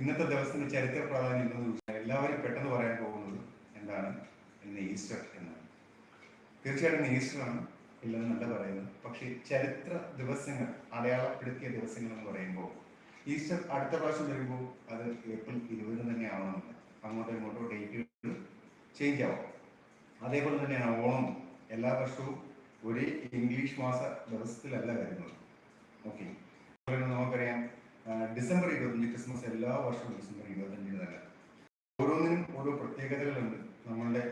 ഇന്നത്തെ ദിവസത്തിന്റെ ചരിത്ര പ്രാധാന്യം എന്തെന്ന് എല്ലാവരും പെട്ടെന്ന് പറയാൻ പോകുന്നത് എന്താണ്? ഇന്ന് ഈസ്റ്റർ എന്നാണ്. തീർച്ചയായിട്ടും ആണ് ഇല്ലെന്നല്ല പറയുന്നത്. പക്ഷേ ചരിത്ര ദിവസങ്ങൾ അടയാളപ്പെടുത്തിയ ദിവസങ്ങൾ എന്ന് പറയുമ്പോൾ ഈസ്റ്റർ അടുത്ത പ്രാവശ്യം വരുമ്പോൾ അത് ഏപ്രിൽ ഇരുപതിന് തന്നെ ആവണമെന്നില്ല. അങ്ങോട്ടോ ഇങ്ങോട്ടോ ഡേറ്റുകൾ ചേഞ്ച് ആവും. അതേപോലെ തന്നെയാണ് ഓണം. എല്ലാ വർഷവും ഒരേ ഇംഗ്ലീഷ് മാസ ദിവസത്തിലല്ല വരുന്നത്. ഓക്കെ നമുക്കറിയാം ഡിസംബർ ഇരുപത്തഞ്ച് ക്രിസ്മസ് എല്ലാ വർഷവും ഡിസംബർ ഇരുപത്തഞ്ചിന് തന്നെ ഓരോന്നിനും ഓരോ പ്രത്യേകതകളുണ്ട്. നമ്മളുടെ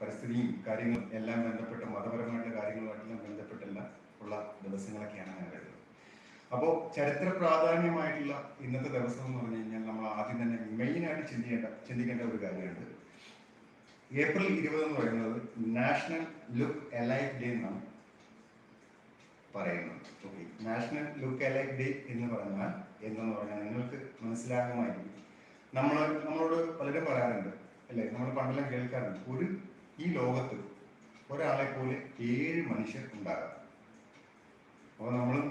പരിസ്ഥിതിയും കാര്യങ്ങളും എല്ലാം ബന്ധപ്പെട്ട മതപരമായിട്ടുള്ള കാര്യങ്ങളുമായിട്ടെല്ലാം ബന്ധപ്പെട്ടെല്ലാം ഉള്ള ദിവസങ്ങളൊക്കെയാണ് ഞാൻ വരുന്നത്. അപ്പോൾ ചരിത്ര പ്രാധാന്യമായിട്ടുള്ള ഇന്നത്തെ ദിവസം എന്ന് പറഞ്ഞു കഴിഞ്ഞാൽ നമ്മൾ ആദ്യം തന്നെ മെയിനായിട്ട് ചിന്തിക്കേണ്ട ചിന്തിക്കേണ്ട ഒരു കാര്യമുണ്ട്. ഏപ്രിൽ ഇരുപത് എന്ന് പറയുന്നത് നാഷണൽ ലുക്ക് എലൈഫ് ഡേ എന്നാണ്. പറയുന്നത് ഓക്കെ നാഷണൽ ലുക്ക് അലൈക് ഡേ എന്ന് പറഞ്ഞാൽ എന്തെന്ന് പറഞ്ഞാൽ നിങ്ങൾക്ക് മനസ്സിലാകുമായിരിക്കും. നമ്മൾ നമ്മളോട് പലരും പറയാറുണ്ട് അല്ലേ? നമ്മൾ പണ്ടെല്ലാം കേൾക്കാറുണ്ട് ഒരു ഈ ലോകത്ത് ഒരാളെ പോലെ ഏഴ് മനുഷ്യർ ഉണ്ടാകാം. അപ്പോൾ നമ്മളും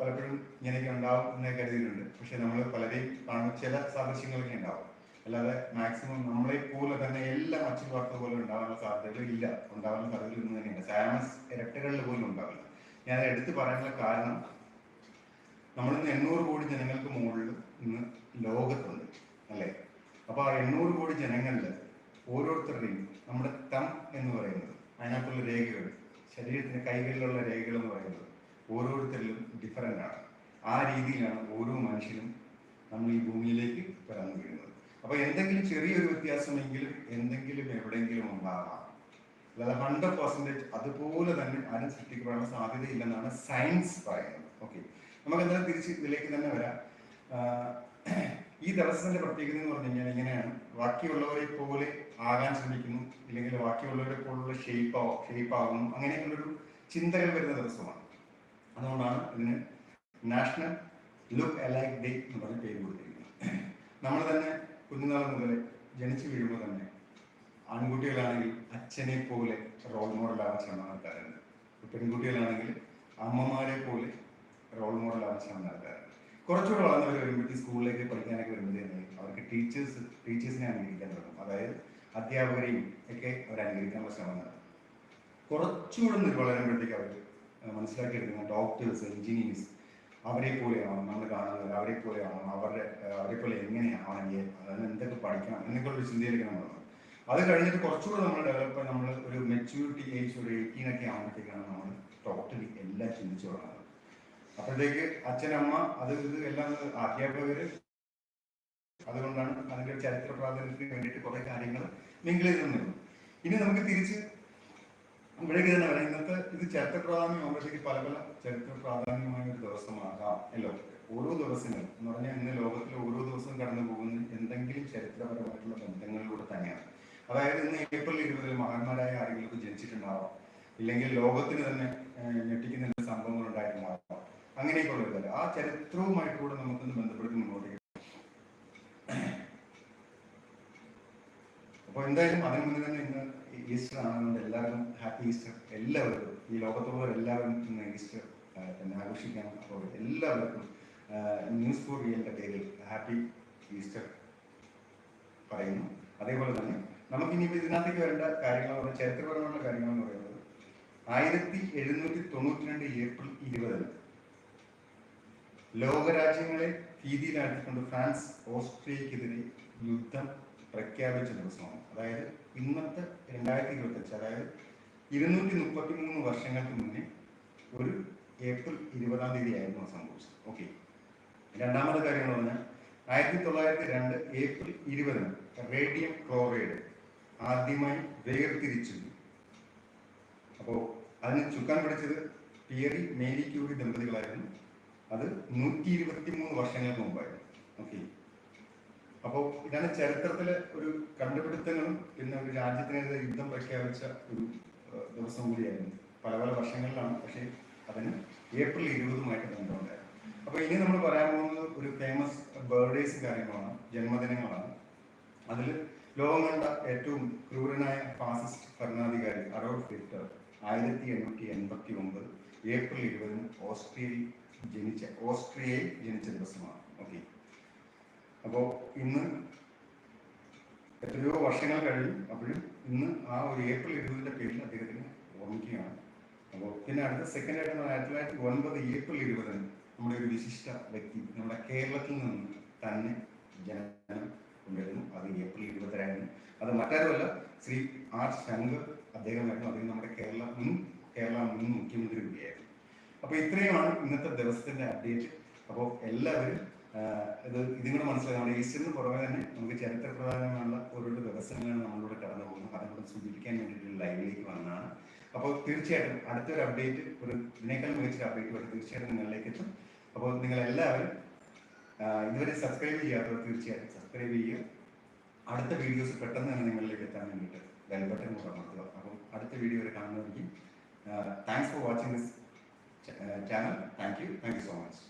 പലപ്പോഴും ഇങ്ങനെയൊക്കെ ഉണ്ടാവും എന്ന് കരുതിയിട്ടുണ്ട്. പക്ഷെ നമ്മൾ പലരെയും കാണുന്ന ചില സാദൃശ്യങ്ങളൊക്കെ ഉണ്ടാവും. അല്ലാതെ മാക്സിമം നമ്മളെ പോലെ തന്നെ എല്ലാം അച്ഛൻ വാർത്ത പോലെ ഉണ്ടാവാനുള്ള സാധ്യതകൾ ഇല്ല. ഉണ്ടാവാനുള്ള സാധ്യതകൾ ഒന്നും തന്നെയില്ല സാമസ് ഇരട്ടകളിൽ പോലും ഉണ്ടാവില്ല. ഞാൻ എടുത്തു പറയാനുള്ള കാരണം നമ്മളിന്ന് എണ്ണൂറ് കോടി ജനങ്ങൾക്ക് മുകളിൽ ഇന്ന് ലോകത്തുണ്ട് അല്ലേ? അപ്പോൾ ആ എണ്ണൂറ് കോടി ജനങ്ങളിൽ ഓരോരുത്തരുടെയും നമ്മുടെ തം എന്ന് പറയുന്നത് അതിനകത്തുള്ള രേഖകൾ ശരീരത്തിന്റെ കൈകളിലുള്ള രേഖകൾ എന്ന് പറയുന്നത് ഓരോരുത്തരിലും ഡിഫറന്റ് ആണ്. ആ രീതിയിലാണ് ഓരോ മനുഷ്യനും നമ്മൾ ഈ ഭൂമിയിലേക്ക് പിറന്നു വീഴുന്നത് അപ്പോൾ എന്തെങ്കിലും ചെറിയൊരു വ്യത്യാസമെങ്കിലും എന്തെങ്കിലും എവിടെയെങ്കിലും ഉണ്ടാകാം അല്ലാതെ ഹൺഡ്രഡ് പെർസെന്റേജ് അതുപോലെ തന്നെ ആരും സൃഷ്ടിക്കപ്പെടാനുള്ള സാധ്യതയില്ലെന്നാണ് സയൻസ് പറയുന്നത്. ഓക്കെ നമുക്ക് എന്തായാലും തിരിച്ച് ഇതിലേക്ക് തന്നെ വരാം. ഈ ദിവസത്തിന്റെ പ്രത്യേകത എന്ന് പറഞ്ഞു കഴിഞ്ഞാൽ ഇങ്ങനെയാണ്. ബാക്കിയുള്ളവരെ പോലെ ആകാൻ ശ്രമിക്കുന്നു. ഇല്ലെങ്കിൽ ബാക്കിയുള്ളവരെ പോലുള്ള ഷേപ്പ് ആവും ഷേപ്പ് ആകുന്നു. അങ്ങനെയുള്ളൊരു ചിന്തകൾ വരുന്ന ദിവസമാണ്. അതുകൊണ്ടാണ് ഇതിന് നാഷണൽ ലുക്ക് അലൈക്ക് ഡേ എന്ന് പറഞ്ഞ പേര് കൊടുത്തിരിക്കുന്നത്. നമ്മൾ തന്നെ കുഞ്ഞുനാൾ മുതൽ ജനിച്ചു വീഴുമ്പോൾ തന്നെ ആൺകുട്ടികളാണെങ്കിൽ അച്ഛനെ പോലെ റോൾ മോഡലാവാൻ ശ്രമം നടത്താറുണ്ട്. പെൺകുട്ടികളാണെങ്കിൽ അമ്മമാരെ പോലെ റോൾ മോഡലാവാൻ ശ്രമം നടത്താറുണ്ട്. കുറച്ചുകൂടെ വളർന്നവർ വരുമ്പോഴത്തേക്ക് സ്കൂളിലേക്ക് പഠിക്കാനൊക്കെ വരുമ്പോഴത്തേക്ക് അവർക്ക് ടീച്ചേഴ്സ് ടീച്ചേഴ്സിനെ അനുകരിക്കാൻ തുടങ്ങും. അതായത് അധ്യാപകരെയും ഒക്കെ അവർ അനുകരിക്കാനുള്ള ശ്രമം നടത്തും. കുറച്ചുകൂടെ വളരുമ്പോഴത്തേക്ക് അവർ മനസ്സിലാക്കിയെടുക്കുന്ന ഡോക്ടേഴ്സ് എഞ്ചിനീയേഴ്സ് അവരെ പോലെയാവണം നമ്മൾ കാണുന്നത് അവരെ പോലെയാവണം അവരുടെ അവരെ പോലെ എങ്ങനെയാവണം അതിന് എന്തൊക്കെ പഠിക്കണം എന്നൊക്കെയുള്ള ചിന്തയിലേക്ക് നമ്മൾ അത് കഴിഞ്ഞിട്ട് കുറച്ചുകൂടെ നമ്മൾ ഡെവലപ്പ് നമ്മൾ ഒരു മെച്യൂരിറ്റി ഏജ് ഒരു എയ്റ്റീൻ ഒക്കെ ആകുമ്പോഴത്തേക്കാണ് നമ്മൾ ടോട്ടലി എല്ലാം ചിന്തിച്ചു തുടങ്ങുന്നത്. അപ്പോഴത്തേക്ക് അച്ഛനമ്മ അത് ഇത് എല്ലാം അധ്യാപകര് അതുകൊണ്ടാണ് അതിന്റെ ചരിത്ര പ്രാധാന്യത്തിന് വേണ്ടിയിട്ട് കുറെ കാര്യങ്ങൾ മിങ്കിൾ ചെയ്ത് നിന്നു ഇനി നമുക്ക് തിരിച്ച് ഇവിടേക്ക് തന്നെ വരാം. ഇന്നത്തെ ഇത് ചരിത്ര പ്രാധാന്യം ആകുമ്പോഴത്തേക്ക് പല പല ചരിത്ര പ്രാധാന്യമായ ഒരു ദിവസമാകാം അല്ലോ? ഓരോ ദിവസങ്ങൾ എന്ന് പറഞ്ഞാൽ ഇന്ന് ലോകത്തിലെ ഓരോ ദിവസവും കടന്നു പോകുന്ന എന്തെങ്കിലും ചരിത്രപരമായിട്ടുള്ള ബന്ധങ്ങളിലൂടെ തന്നെയാണ്. അതായത് ഇന്ന് ഏപ്രിൽ ഇരുപതിൽ മഹാന്മാരായ ആരെങ്കിലും ജനിച്ചിട്ടുണ്ടാവാം. ഇല്ലെങ്കിൽ ലോകത്തിന് തന്നെ ഞെട്ടിക്കുന്ന സംഭവങ്ങൾ ഉണ്ടായിട്ടുണ്ടാവാം അങ്ങനെയൊക്കെയുള്ള ഒരു കാര്യം ആ ചരിത്രവുമായിട്ട് കൂടെ നമുക്കൊന്ന് ബന്ധപ്പെടുത്തി മുന്നോട്ടേക്ക് അപ്പോൾ എന്തായാലും അതിന് മുന്നേ തന്നെ ഇന്ന് ഈസ്റ്റർ ആണെന്നുകൊണ്ട് എല്ലാവരും ഹാപ്പി ഈസ്റ്റർ. എല്ലാവർക്കും ഈ ലോകത്തുള്ളവർ എല്ലാവരും ഇന്ന് ഈസ്റ്റർ തന്നെ ആഘോഷിക്കാം. അപ്പോൾ എല്ലാവർക്കും ന്യൂസ് ഫോർ റിയലിന്റെ പേരിൽ ഹാപ്പി ഈസ്റ്റർ പറയുന്നു. അതേപോലെ തന്നെ നമുക്ക് ഇനി ഇതിനകത്തേക്ക് വരേണ്ട കാര്യങ്ങൾ പറഞ്ഞാൽ ചരിത്രപരമായ കാര്യങ്ങൾ എന്ന് പറയുന്നത് ആയിരത്തി എഴുന്നൂറ്റി തൊണ്ണൂറ്റി രണ്ട് ഏപ്രിൽ ഇരുപതിന് ലോകരാജ്യങ്ങളെ ഭീതിയിലാക്കിക്കൊണ്ട് ഫ്രാൻസ് ഓസ്ട്രിയക്കെതിരെ യുദ്ധം പ്രഖ്യാപിച്ച ദിവസമാണ്. അതായത് ഇന്നത്തെ രണ്ടായിരത്തി ഇരുപത്തഞ്ച് അതായത് ഇരുന്നൂറ്റി മുപ്പത്തി മൂന്ന് വർഷങ്ങൾക്ക് മുന്നേ ഒരു ഏപ്രിൽ ഇരുപതാം തീയതി ആയിരുന്നു സംഭവിച്ചത്. ഓക്കെ രണ്ടാമത്തെ കാര്യം എന്ന് പറഞ്ഞാൽ ആയിരത്തി തൊള്ളായിരത്തി രണ്ട് ഏപ്രിൽ ഇരുപതിന് റേഡിയം ക്ലോറൈഡ് ആദ്യമായി വേർതിരിച്ചു അപ്പോൾ അതിന് ചുക്കാൻ പിടിച്ചത് പിയറി മേരി ക്യൂറി ദമ്പതികളായിരുന്നു. അത് നൂറ്റി ഇരുപത്തി മൂന്ന് വർഷങ്ങൾക്ക് മുമ്പായിരുന്നു. ഓക്കെ. അപ്പോൾ ഇതാണ് ചരിത്രത്തിലെ ഒരു കണ്ടുപിടുത്തങ്ങളും പിന്നെ ഒരു രാജ്യത്തിനെതിരെ യുദ്ധം പ്രഖ്യാപിച്ച ഒരു ദിവസം കൂടിയായിരുന്നു. പല പല വർഷങ്ങളിലാണ്. പക്ഷേ അതിന് ഏപ്രിൽ ഇരുപതുമായിട്ട് ബന്ധമുണ്ടായിരുന്നു. അപ്പോൾ ഇനി നമ്മൾ പറയാൻ പോകുന്നത് ഒരു ഫേമസ് ബർത്ത്ഡേസ് കാര്യങ്ങളാണ് ജന്മദിനങ്ങളാണ്. അതിൽ ലോകം കണ്ട ഏറ്റവും ക്രൂരനായ ഫാസിസ്റ്റ് ഭരണാധികാരി അഡോൾഫ് ഹിറ്റ്ലർ ആയിരത്തി എണ്ണൂറ്റി എൺപത്തി ഒമ്പത് ഏപ്രിൽ ഇരുപതിന് ഓസ്ട്രിയയിൽ ജനിച്ച ഓസ്ട്രിയയിൽ ജനിച്ച ദിവസമാണ്. ഓക്കെ. അപ്പോൾ ഇന്ന് എത്രയോ വർഷങ്ങൾ കഴിഞ്ഞു. അപ്പോഴും ഇന്ന് ആ ഒരു ഏപ്രിൽ ഇരുപതിന്റെ പേരിൽ അദ്ദേഹത്തിന് ഓർമ്മിക്കുകയാണ്. അപ്പോൾ പിന്നെ അടുത്ത സെക്കൻഡ് ആയിട്ട് ആയിരത്തി തൊള്ളായിരത്തി ഒൻപത് ഏപ്രിൽ ഇരുപതിന് നമ്മുടെ ഒരു വിശിഷ്ട വ്യക്തി നമ്മുടെ കേരളത്തിൽ നിന്ന് തന്നെ ജനനം കൊണ്ടുവരുന്നു അത് ഏപ്രിൽ ഇരുപത്തിരണ്ടിന്. അത് മറ്റാരുമല്ല ശ്രീ ആർ ശങ്കർ അദ്ദേഹമായിരുന്നു അദ്ദേഹം നമ്മുടെ കേരള മുൻ കേരള മുൻ മുഖ്യമന്ത്രി കൂടിയായിരുന്നു. അപ്പോൾ ഇത്രയുമാണ് ഇന്നത്തെ ദിവസത്തിന്റെ അപ്ഡേറ്റ്. അപ്പോൾ എല്ലാവരും ഇത് ഇതും കൂടെ മനസ്സിലായി. നമ്മുടെ ഈസ്റ്ററിന് പുറമെ തന്നെ നമുക്ക് ചരിത്രപ്രധാനമായുള്ള ഓരോരോ ദിവസങ്ങളാണ് നമ്മളിവിടെ കടന്നു പോകുന്നത്. അതുകൂടെ സൂചിപ്പിക്കാൻ വേണ്ടിയിട്ട് ലൈവിലേക്ക് വന്നതാണ്. അപ്പോൾ തീർച്ചയായിട്ടും അടുത്തൊരു അപ്ഡേറ്റ് ഒരു ഇതിനേക്കാൾ മികച്ചൊരു അപ്ഡേറ്റ് വരെ തീർച്ചയായിട്ടും നിങ്ങളിലേക്ക് എത്തും. അപ്പോൾ ആഹ്, ഇതുവരെ സബ്സ്ക്രൈബ് ചെയ്യാത്തവർ തീർച്ചയായും സബ്സ്ക്രൈബ് ചെയ്യുക. അടുത്ത വീഡിയോസ് പെട്ടെന്ന് തന്നെ നിങ്ങളിലേക്ക് എത്താൻ വേണ്ടിയിട്ട് ബെൽ ബട്ടൺ കൂടെ അമർത്തുക. അപ്പം അടുത്ത വീഡിയോ വരെ കാണുന്നതായിരിക്കും. Thanks for watching this channel thank you thank you so much